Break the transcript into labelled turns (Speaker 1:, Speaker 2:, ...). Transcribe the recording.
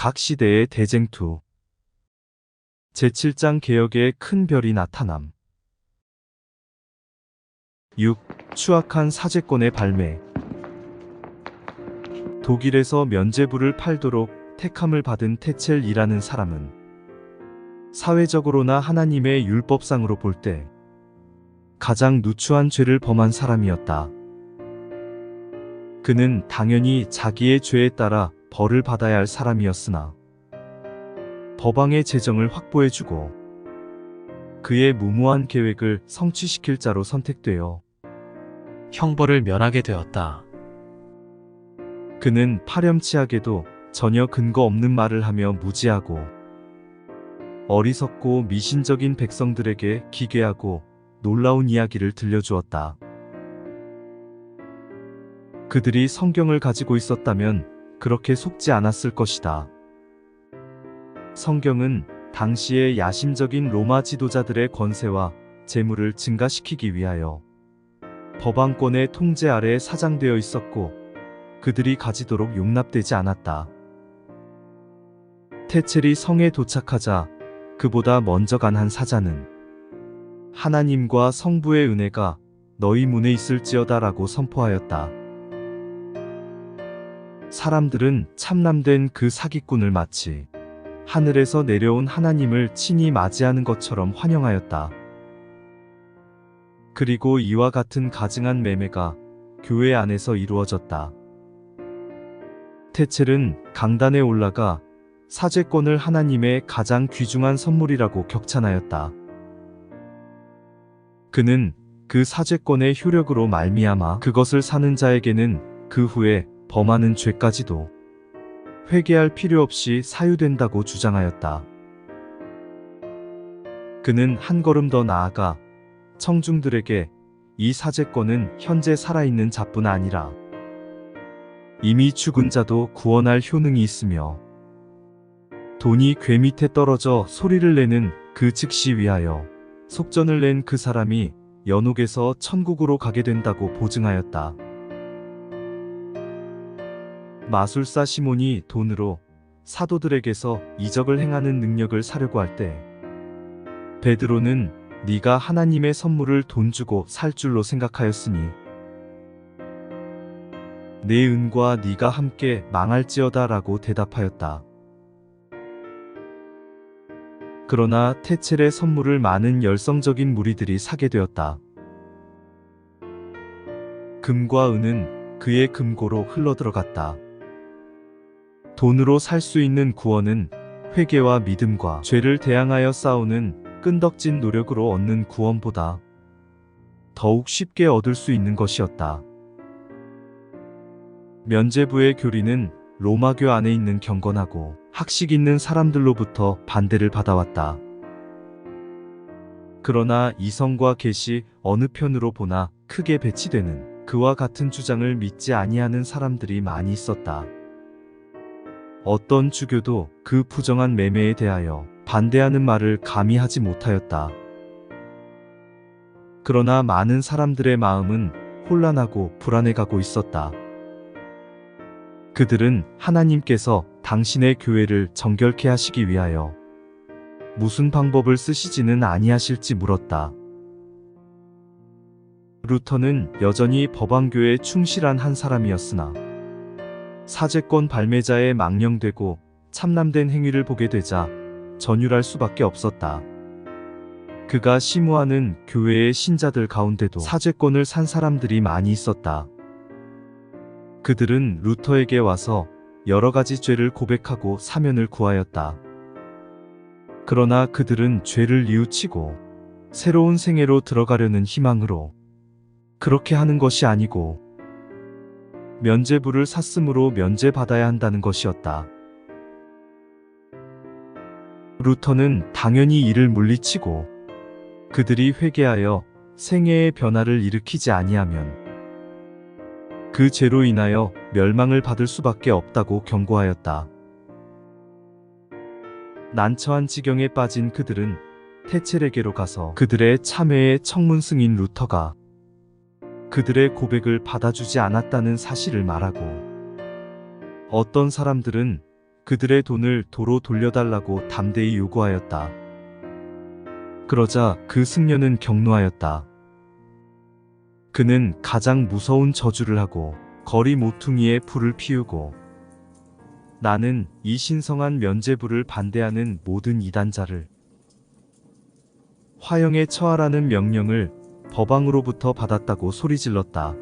Speaker 1: 각 시대의 대쟁투. 제7장 개혁의 큰 별이 나타남. 6. 추악한 사제권의 발매. 독일에서 면제부를 팔도록 택함을 받은 테첼이라는 사람은 사회적으로나 하나님의 율법상으로 볼 때 가장 누추한 죄를 범한 사람이었다. 그는 당연히 자기의 죄에 따라 벌을 받아야 할 사람이었으나 법왕의 재정을 확보해주고 그의 무모한 계획을 성취시킬 자로 선택되어
Speaker 2: 형벌을 면하게 되었다.
Speaker 1: 그는 파렴치하게도 전혀 근거 없는 말을 하며 무지하고 어리석고 미신적인 백성들에게 기괴하고 놀라운 이야기를 들려주었다. 그들이 성경을 가지고 있었다면 그렇게 속지 않았을 것이다. 성경은 당시의 야심적인 로마 지도자들의 권세와 재물을 증가시키기 위하여 법왕권의 통제 아래 사장되어 있었고 그들이 가지도록 용납되지 않았다. 테첼이 성에 도착하자 그보다 먼저 간 한 사자는 하나님과 성부의 은혜가 너희 문에 있을지어다라고 선포하였다. 사람들은 참남된 그 사기꾼을 마치 하늘에서 내려온 하나님을 친히 맞이하는 것처럼 환영하였다. 그리고 이와 같은 가증한 매매가 교회 안에서 이루어졌다. 테첼은 강단에 올라가 사제권을 하나님의 가장 귀중한 선물이라고 격찬하였다. 그는 그 사제권의 효력으로 말미암아 그것을 사는 자에게는 그 후에 범하는 죄까지도 회개할 필요 없이 사유된다고 주장하였다. 그는 한 걸음 더 나아가 청중들에게 이 사제권은 현재 살아있는 자뿐 아니라 이미 죽은 자도 구원할 효능이 있으며 돈이 괴 밑에 떨어져 소리를 내는 그 즉시 위하여 속전을 낸 그 사람이 연옥에서 천국으로 가게 된다고 보증하였다. 마술사 시몬이 돈으로 사도들에게서 이적을 행하는 능력을 사려고 할 때 베드로는 네가 하나님의 선물을 돈 주고 살 줄로 생각하였으니 내 은과 네가 함께 망할지어다라고 대답하였다. 그러나 테첼의 선물을 많은 열성적인 무리들이 사게 되었다. 금과 은은 그의 금고로 흘러들어갔다. 돈으로 살 수 있는 구원은 회개와 믿음과 죄를 대항하여 싸우는 끈덕진 노력으로 얻는 구원보다 더욱 쉽게 얻을 수 있는 것이었다. 면제부의 교리는 로마교 안에 있는 경건하고 학식 있는 사람들로부터 반대를 받아왔다. 그러나 이성과 계시 어느 편으로 보나 크게 배치되는 그와 같은 주장을 믿지 아니하는 사람들이 많이 있었다. 어떤 주교도 그 부정한 매매에 대하여 반대하는 말을 감히 하지 못하였다. 그러나 많은 사람들의 마음은 혼란하고 불안해가고 있었다. 그들은 하나님께서 당신의 교회를 정결케 하시기 위하여 무슨 방법을 쓰시지는 아니하실지 물었다. 루터는 여전히 법왕교에 충실한 한 사람이었으나 사제권 발매자에 망령되고 참남된 행위를 보게 되자 전율할 수밖에 없었다. 그가 심우하는 교회의 신자들 가운데도 사제권을 산 사람들이 많이 있었다. 그들은 루터에게 와서 여러 가지 죄를 고백하고 사면을 구하였다. 그러나 그들은 죄를 뉘우치고 새로운 생애로 들어가려는 희망으로 그렇게 하는 것이 아니고 면제부를 샀으므로 면제받아야 한다는 것이었다. 루터는 당연히 이를 물리치고 그들이 회개하여 생애의 변화를 일으키지 아니하면 그 죄로 인하여 멸망을 받을 수밖에 없다고 경고하였다. 난처한 지경에 빠진 그들은 테첼에게로 가서 그들의 참회의 청문 승인 루터가 그들의 고백을 받아주지 않았다는 사실을 말하고 어떤 사람들은 그들의 돈을 도로 돌려달라고 담대히 요구하였다. 그러자 그 승려는 경노하였다. 그는 가장 무서운 저주를 하고 거리 모퉁이에 불을 피우고 나는 이 신성한 면제부를 반대하는 모든 이단자를 화형에 처하라는 명령을 법왕으로부터 받았다고 소리질렀다.